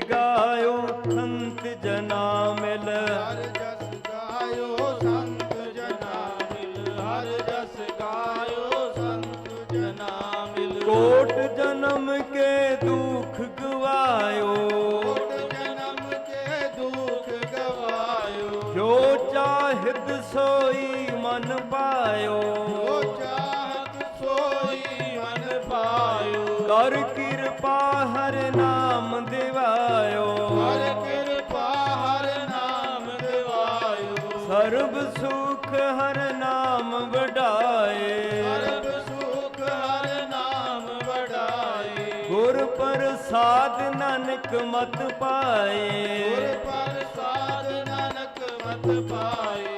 ਗਾਇਓ ਸੰਤ ਜਨਾ ਮਿਲ। ਹਰ ਜਸ ਗਾਇਓ ਸੰਤ ਜਨਾ ਮਿਲ। ਹਰ ਜਸ ਗਾਇਓ ਸੰਤ ਜਨਾ ਮਿਲ। ਕੋਟ ਜਨਮ ਕੇ ਦੁਖ ਗਵਾਇਓ। ਕੋਟ ਜਨਮ ਕੇ ਦੁਖ ਗਵਾਇਓ। ਜੋ ਚਾਹਿਤ ਸੋਈ ਮਨ ਪਾਇਓ। ਕਰ ਕਿਰਪਾ ਹਰ ਨਾਮ ਦਿਵਾਇਓ। ਹਰ ਕਿਰਪਾ ਹਰ ਨਾਮ ਦਿਵਾਇਓ। ਸਰਬ ਸੁਖ ਹਰ ਨਾਮ ਵਡਾਏ। ਸਰਬ ਸੁਖ ਹਰ ਨਾਮ ਵਡਾਏ। ਗੁਰ ਪ੍ਰਸਾਦ ਨਾਨਕ ਮਤ ਗੁਰ ਪਾਏ ਪ੍ਰਸਾਦ ਨਾਨਕ ਮਤ ਪਾਏ।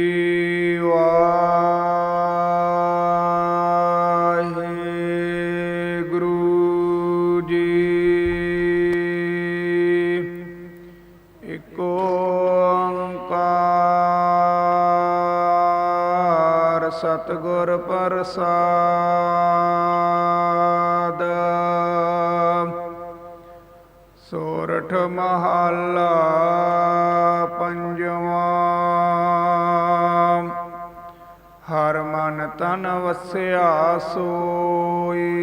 ਸਤਿਗੁਰ ਪ੍ਰਸਾਦ। ਸੋਰਠ ਮਹੱਲਾ ਪੰਜਵਾਂ। ਹਰ ਮਨ ਤਨ ਵਸਿਆ ਸੋਈ।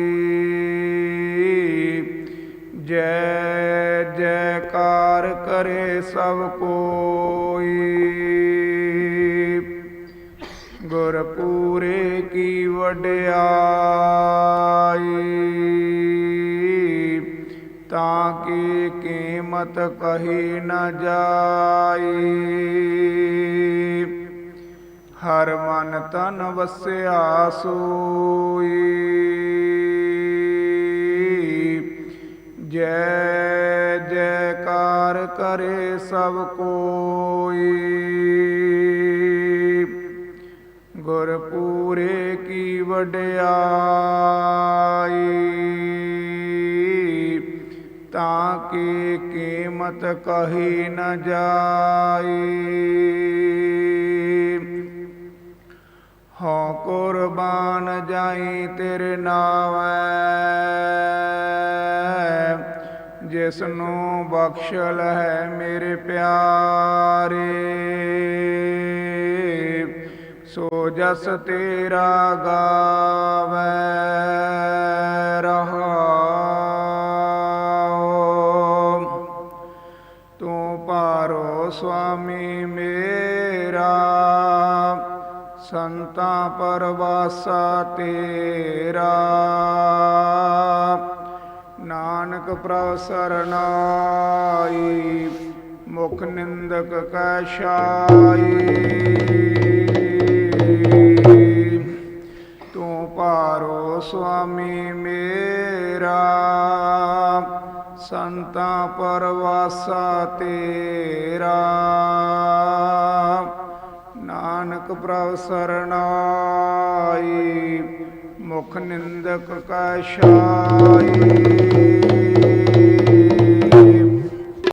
ਜੈ ਜੈਕਾਰ ਕਰੇ ਸਭ ਕੋਈ। ਗੁਰ ਪੂਰੇ ਕੀ ਵਡਿਆਈ? ਤਾਂ ਕੀ ਕੀਮਤ ਕਹੀ ਨਾ ਜਾਈ? ਹਰ ਮਨ ਤਨ ਵਸਿਆ ਸੋਈ। ਜੈ ਜੈਕਾਰ ਕਰੇ ਸਭ ਕੋਈ। ਗੁਰ ਪੂਰੇ ਕੀ ਵਡਿਆਈ? ਤਾਂ ਕਿ ਕੀਮਤ ਕਹੀ ਨ ਜਾਈ। ਹਉ ਕੁਰਬਾਨ ਜਾਈ ਤੇਰੇ ਨਾਵੇਂ ਜਿਸ ਨੂੰ ਬਖਸ਼ ਲੈ ਮੇਰੇ ਪਿਆਰੇ। ਜਸ ਤੇਰਾ ਗਾਵੇ ਰਹਾਉ। ਤੂੰ ਪਾਰੋ ਸੁਆਮੀ ਮੇਰਾ, ਸੰਤਾਂ ਪਰਵਾਸਾ ਤੇਰਾ। ਨਾਨਕ ਪ੍ਰਭ ਸਰਨਾਈ, ਮੁਖ ਨਿੰਦਕ ਕੈ ਛਾਈ। ਤੂੰ ਪਾਰੋ ਸੁਆਮੀ ਮੇਰਾ। ਸੰਤਾ ਪਰਵਾਸਾ ਤੇਰਾ। ਨਾਨਕ ਪ੍ਰਭ ਸਰਨਾਈ ਮੁਖ ਨਿੰਦਕ ਕੈ ਛਾਈ।